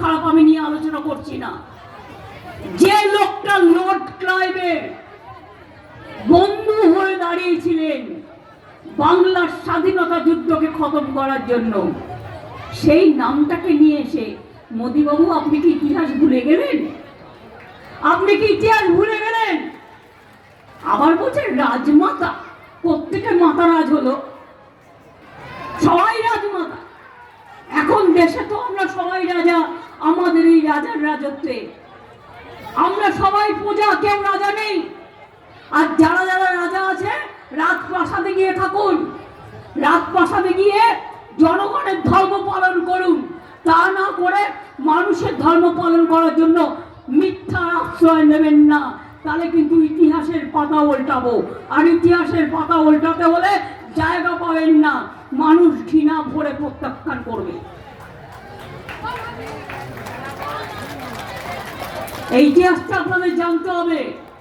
খারাপ আমি নিয়ে আলোচনা করছি না। যে লোকটা লর্ড ক্লাইভের বন্ধু হয়ে দাঁড়িয়েছিলেন বাংলার স্বাধীনতা যুদ্ধকে খতম করার জন্য, সেই নামটাকে নিয়ে এসে, মোদিবাবু, আপনি কি ইতিহাস ভুলে গেলেন? আপনি কি ইতিহাস ভুলে গেলেন? আবার বলছেন রাজমাতা প্রত্যেকে মাতা রাজ হলো সবাই রাজমাতা এখন দেশে তো আমরা সবাই রাজা, আমাদের এই রাজার রাজত্বে। আমরা সবাই পূজা কেউ রাজা নেই। আর যারা যারা রাজা আছে, রাজপ্রাসাদে গিয়ে থাকুন। রাজপ্রাসাদে গিয়ে জনগণের ধর্ম পালন করুন। তা না করে মানুষের ধর্ম পালন করার জন্য মিথ্যা আশ্রয় নেবেন না। তাহলে কিন্তু ইতিহাসের পাতা উল্টাবো। আর ইতিহাসের পাতা উল্টাতে হলে জায়গা পাবেন না। মানুষ ঘৃণা ভরে প্রত্যাখ্যান করবে। এই ইতিহাসটা আপনাদের জানতে হবে।